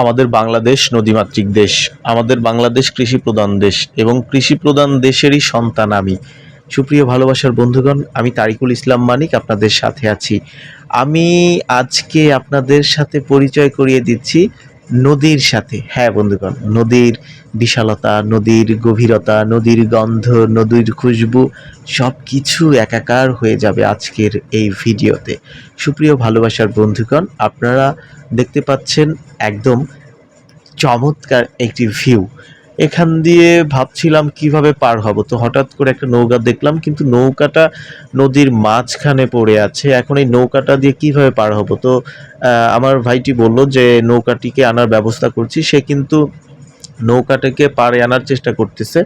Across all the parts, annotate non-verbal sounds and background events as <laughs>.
আমাদের বাংলাদেশ নদীমাতৃক দেশ, আমাদের বাংলাদেশ কৃষি প্রধান দেশ এবং কৃষি প্রধান দেশেরই সন্তান আমি। সুপ্রিয় ভালোবাসার বন্ধুগণ, আমি তারিকুল ইসলাম মানিক, আপনাদের সাথে আছি। আমি আজকে আপনাদের সাথে পরিচয় করিয়ে দিচ্ছি নদীর সাথে হ্যাঁ বন্ধুগণ, নদীর বিশালতা, নদীর গভীরতা, নদীর গন্ধ, নদীর খুশবু সব কিছু একাকার হয়ে যাবে আজকের এই ভিডিওতে। সুপ্রিয় ভালোবাসার বন্ধুগণ, আপনারা দেখতে পাচ্ছেন একদম চমৎকার একটি ভিউ এখান দিয়ে ভাবছিলাম কীভাবে পার হব। তো হঠাৎ করে একটা নৌকা দেখলাম, কিন্তু নৌকাটা নদীর মাঝখানে পড়ে আছে। এখন এই নৌকাটা দিয়ে কীভাবে পার হব? তো আমার ভাইটি বলল যে নৌকাটিকে আনার ব্যবস্থা করছি। সে কিন্তু নৌকাটাকে পাড়ে আনার চেষ্টা করতেছে।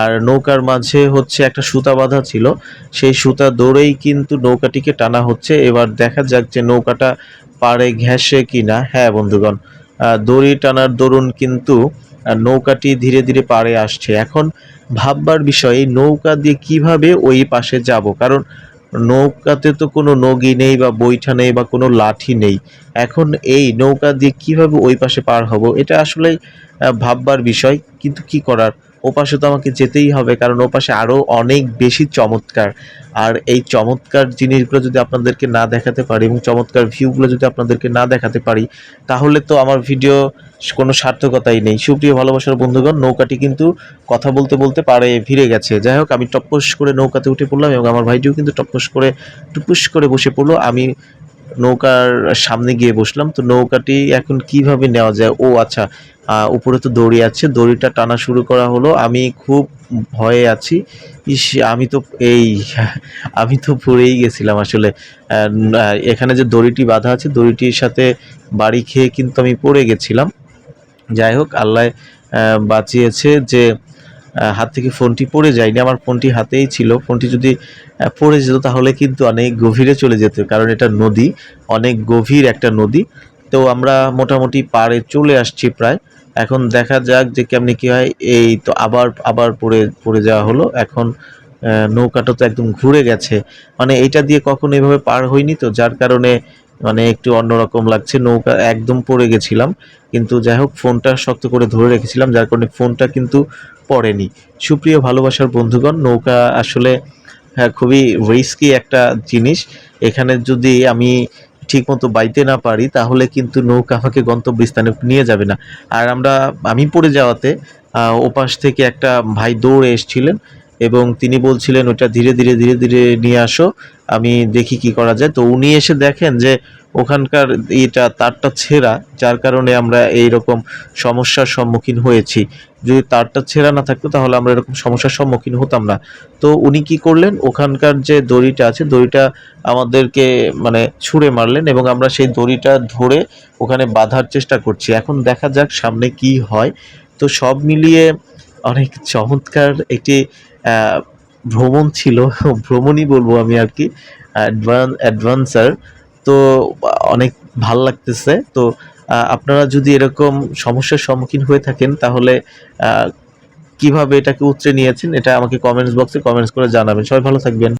আর নৌকার মাঝে হচ্ছে একটা সুতা বাঁধা ছিল। সেই সুতা দৌড়েই কিন্তু নৌকাটিকে টানা হচ্ছে। এবার দেখা যাক যে নৌকাটা পাড়ে ঘেঁষে কিনা। হ্যাঁ বন্ধুগণ দড়ি টানার দরুন কিন্তু নৌকাটি ধীরে ধীরে পাড়ে আসছে। এখন ভাববার বিষয় নৌকা দিয়ে কীভাবে ওই পাশে যাব? কারণ নৌকাতে তো কোনো নগি নেই বা বৈঠা নেই বা কোনো লাঠি নেই। এখন এই নৌকা দিয়ে কীভাবে ওই পাশে পার হব? এটা আসলে ভাববার বিষয়। কিন্তু কি করার? ওপাশে তো আমাকে যেতেই হবে, কারণ ওপাশে আরও অনেক বেশি চমৎকার। আর এই চমৎকার জিনিসগুলো যদি আপনাদেরকে না দেখাতে পারি এবং চমৎকার ভিউগুলো যদি আপনাদেরকে না দেখাতে পারি, তাহলে তো আমার ভিডিও কোনো সার্থকতাই নেই। সুপ্রিয় ভালোবাসার বন্ধুগণ, নৌকাটি কিন্তু কথা বলতে বলতে পারে ভিড়ে গেছে। যাই হোক, আমি টপস করে নৌকাতে উঠে পড়লাম এবং আমার ভাইটিও কিন্তু টপস করে, টুপুস করে বসে পড়ল। আমি নৌকার সামনে গিয়ে বসলাম। তো নৌকাটি এখন কীভাবে নেওয়া যায়? ও আচ্ছা উপরে তো দড়ি আছে। দড়িটা টানা শুরু করা হলো। আমি খুব ভয়ে আছি। ইস, আমি তো এই, <laughs> আমি তো পড়েই গেছিলাম আসলে। এখানে যে দড়িটি বাঁধা আছে, দড়িটির সাথে বাড়ি খেয়ে কিন্তু আমি পড়ে গেছিলাম। যাই হোক, আল্লাহ বাঁচিয়েছে যে হাত থেকে ফোনটি পড়ে যায়নি। আমার ফোনটি হাতেই ছিল। ফোনটি যদি পড়ে যেত তাহলে কিন্তু অনেক গভীরে চলে যেত, কারণ এটা নদী, অনেক গভীর একটা নদী। তো আমরা মোটামুটি পাড়ে চলে আসছি প্রায়। এখন দেখা যাক যে কেমনি কি হয়। এই তো আবার আবার পড়ে পড়ে যাওয়া হলো। এখন নৌকাটা তো একদম ঘুরে গেছে। মানে এটা দিয়ে কখনো এভাবে পার হয়নি তো, যার কারণে মানে একটু অন্যরকম লাগছে। নৌকা একদম পড়ে গেছিলাম। কিন্তু যাই হোক, ফোনটা শক্ত করে ধরে রেখেছিলাম, যার কারণে ফোনটা কিন্তু পড়েনি। সুপ্রিয় ভালোবাসার বন্ধুগণ, নৌকা আসলে হ্যাঁ খুবই রিস্কি একটা জিনিস। এখানে যদি আমি ঠিকমতো বাইতে না পারি, তাহলে কিন্তু নৌকা আমাকে গন্তব্যস্থানে নিয়ে যাবে না। আর আমরা, আমি পড়ে যাওয়াতে ওপাশ থেকে একটা ভাই দৌড়ে এসেছিলেন। এবং তিনি বলছিলেন, ওটা ধীরে ধীরে ধীরে ধীরে নিয়ে আসো, আমি দেখি কি করা যায়। তো উনি এসে দেখেন যে ওখানকার এটা তারটা ছেঁড়া, যার কারণে আমরা এই রকম সমস্যার সম্মুখীন হয়েছি। যদি তারটা ছেঁড়া না থাকতো, তাহলে আমরা এরকম সমস্যার সম্মুখীন হতাম না। তো উনি কি করলেন, ওখানকার যে দড়িটা আছে, দড়িটা আমাদেরকে মানে ছুঁড়ে মারলেন এবং আমরা সেই দড়িটা ধরে ওখানে বাঁধার চেষ্টা করছি। এখন দেখা যাক সামনে কি হয়। তো সব মিলিয়ে অনেক চমৎকার একটি ভ্রমণ ছিল, ভ্রমণই বলব আমি আর কি অ্যাডভান্স অ্যাডভান্সার তো অনেক ভালো লাগতেছে। তো আপনারা যদি এরকম সমস্যার সম্মুখীন হয়ে থাকেন, তাহলে কীভাবে এটাকে উতরে নিয়েছেন, এটা আমাকে কমেন্টস বক্সে কমেন্টস করে জানাবেন। সবাই ভালো থাকবেন।